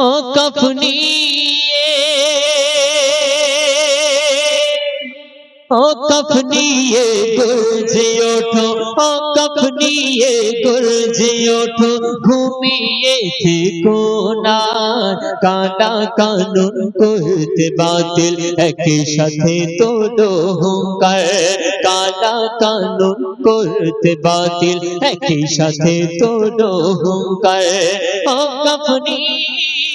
ও কফনি ও কফনিয়ে গুলজে ওঠো। ও কফনিয়ে গুলজে ওঠো। ঘুমিয়ে থেকো না। কাটা কানুন করতে বাতিল। একই সাথে তোলো হুঙ্কার। কালা কানুন করতে বাতিল। একই সাথে তোলো হুঙ্কার। ও কফনিয়ে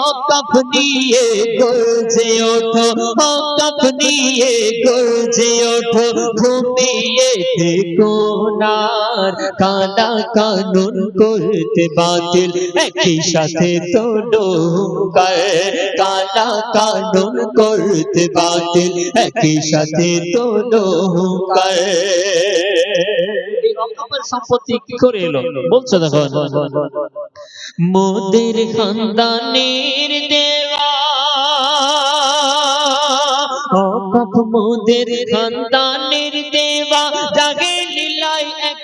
ও কফনিয়ে গর্জে ওঠো ও কফনিয়ে গর্জে ওঠো, ঘুমিয়ে থেকো না কালা কানুন করতে বাতিল, একই সাথে তোলো হুঙ্কার কালা কানুন করতে বাতিল, একই সাথে তোলো হুঙ্কার অকাপের সম্পত্তি কি করে এলো? বলছে দেখো। মোদের খানদানের দেওয়া মোদের খানদানের দেওয়া জাগে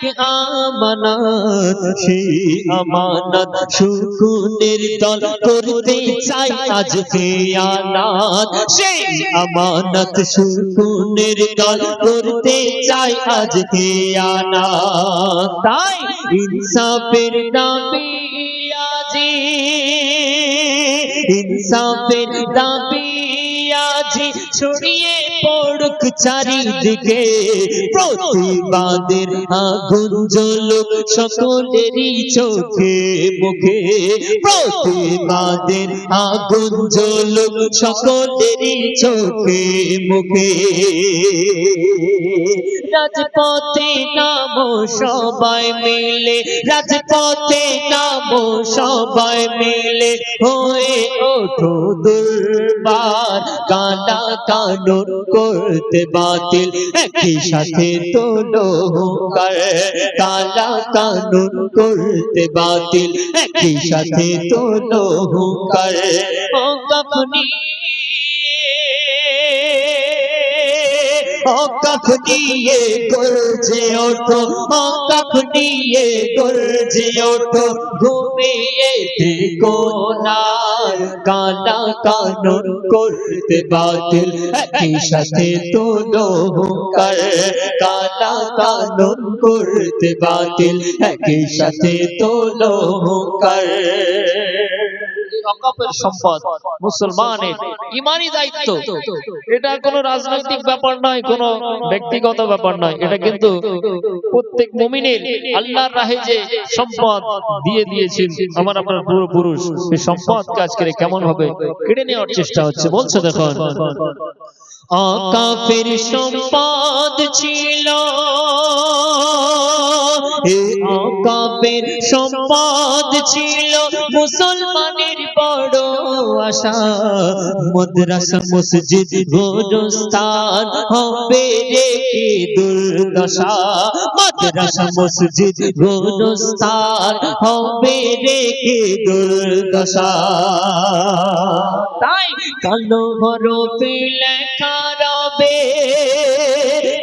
এক আমানত? সেই আমানত সুকুনের দল করতে চাই আজ খেয়ানাত সেই আমানত সুকুনের দল করতে চাই আজ খেয়ানাত তাই ইনসাফের দাবি আজি, ইনসাফের দাবি আজি ছড়িয়ে পড়ুক চারিদিকে। প্রতিবাদের আগুন জ্বলুক সকলেরই চোখে মুখে। প্রতিবাদের আগুন জ্বলুক সকলেরই চোখে মুখে। রাজপথে সবাই মিলে, রাজপথে নামো সবাই মিলে। হয়ে ওঠো দুর্বার কালা কানুন করতে বাতিল। একই সাথে তোলো কানা কানুন করতে বাতিল। একই সাথে তোলো হুঙ্কার ও কখনি ও কখনিয়ে গর্জে ওঠো ও কখনিয়ে গর্জে ওঠো, ঘুমিয়ে থেকো না কালা কানুন করতে বাতিল। একই সাথে তোলো হুঙ্কার কালা কানুন করতে বাতিল। একই সাথে তোলো হুঙ্কার। অকাপের সম্পদ, মুসলমানের ইমানি দায়িত্ব। এটা কোনো রাজনৈতিক ব্যাপার নয়, কোনো ব্যক্তিগত ব্যাপার নয়। এটা কিন্তু প্রত্যেক মুমিনের আল্লাহর রাহে যে সম্পদ দিয়ে দিয়েছেন, আমার আপনার পূর্বপুরুষ এই সম্পদকে আজকে কেমন ভাবে কেড়ে নেওয়ার চেষ্টা হচ্ছে, বলছে দেখুন। আকাফের সম্পদ ছিল আকাফের সম্পদ ছিল মুসলমানের বড় আশা মাদ্রাসা, মসজিদ, গোরস্থান হবে রে কি দুর্দশা? মাদ্রাসা, মসজিদ, গোরস্থান হবে রে কি দুর্দশা? তাই কালো হরফে লেখা রবে,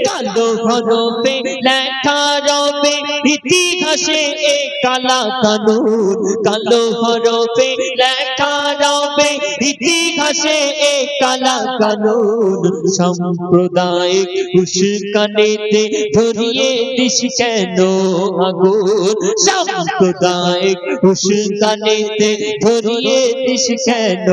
কালো হরফে লেখা রবে, ইতিহাসে কালা কানুন। কালো হরফে লেখা রবে, ইতিহাসে কালা কানুন। সাম্প্রদায়িক উস্কানিতে ধরিয়ে দিস কেন আগুন? ধরিয়ে দিস কেন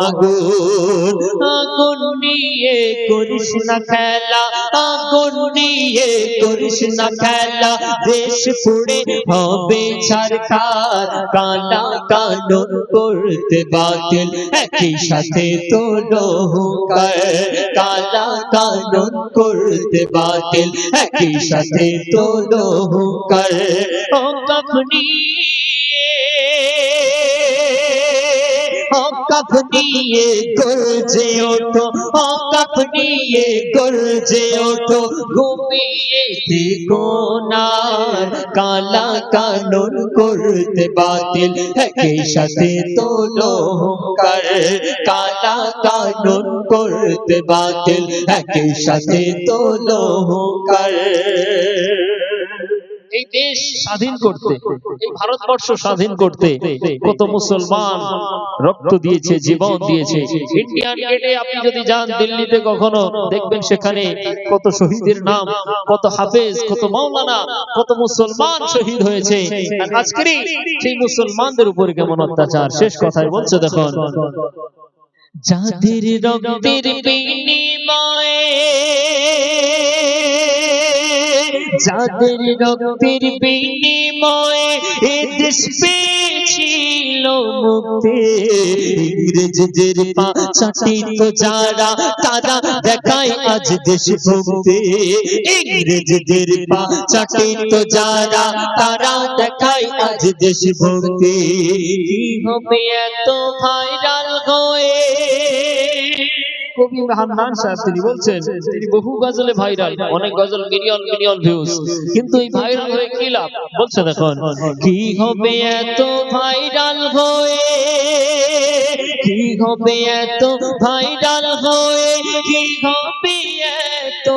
আগুন? আগুন নিয়ে করিস না খেলা, আগুন নিয়ে করিস না খেলা দেশ পুড়ে হবে সরকার। কালা কানুন করতে বাতিল, একই সাথে তোলো হুঙ্কার কালা কানুন করতে বাতিল, একই সাথে তোলো হুঙ্কার ও কখনি কফ নিয়ে গর্জে ওঠো কফ নিয়ে গর্জে ওঠো, ঘুমিয়ে থেকো না। কালা কানুন করতে বাতিল একই সাথে তোলো হুঙ্কার। কালা কানুন করতে বাতিল একই সাথে তোলো হুঙ্কার। এই দেশ স্বাধীন করতে, এই ভারতবর্ষ স্বাধীন করতে কত মুসলমান রক্ত দিয়েছে, জীবন দিয়েছে। ইন্ডিয়ান গেটে আপনি যদি যান, দিল্লিতে কখনো দেখবেন সেখানে কত শহীদের নাম, কত হাফেজ, কত মাওলানা, কত মুসলমান শহীদ হয়েছে। আজকেরই সেই মুসলমানদের উপরে কেমন অত্যাচার? শেষ কথায় বলছে দেখুন, যাদের রক্তের বিনিময়ে যাদের রক্তের বিনিময়ে ইংরেজদের পা চাটিত যারা, তারা দেখায় আজ দেশ ভক্তি। ইংরেজদের পা চাটিত যারা, তারা দেখায় আজ দেশ ভক্তি। হবে এত ভাইরাল হয়ে? কবি হান্নান সাহেব তিনি বলছেন, তিনি বহু গজলে ভাইরাল অনেক গজল মিলিয়ন মিলিয়ন ভিউজ কিন্তু এই ভাইরাল হয়ে কি লাভ? বলছে এখন, কি হবে এত ভাইরাল হয়ে? কি হবে এত ভাইরাল হয়ে? কি হবে এত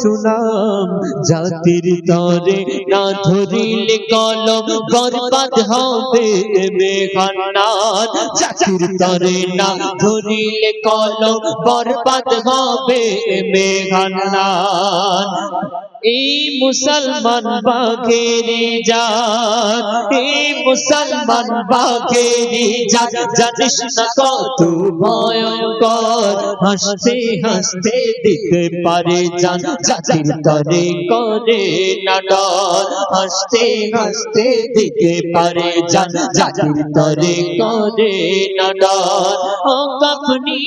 সুনাম জাতির তরে না ধরিলে কলম, বরবাদ হবে বেখানার জাতির তরে না ধরিলে কলম, বরবাদ হবে বেখানার এই মুসলমান বাঘেরি জাত, এই মুসলমান বাঘেরি জাত, জানিস না কত ভয়ঙ্কর, হাসতে হাসতে দিতে পারে জান, জাতির তরে করে না ডর হাসতে হাসতে দিতে পারে জান, জাতির তরে করে না ডর ও কখনি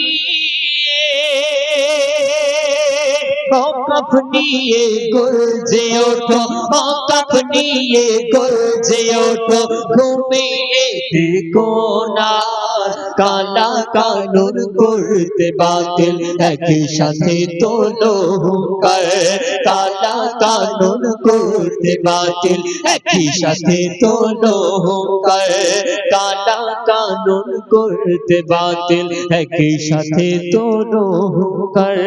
কপ নিয়ে গর্জে ওঠো অকাপ নিয়ে গর্জে ওঠো ঘুমিয়ে দেখো না। কালা কানুন করতে বাতিল একই সাথে তোলো কালা কানুন করতে বাতিল একই সাথে তোলো কালা কানুন করতে বাতিল একই সাথে তোলো হুঙ্কার।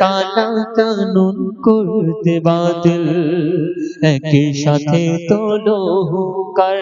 কালা কানুন করতে বাতিল একই সাথে তোলো হুঙ্কার।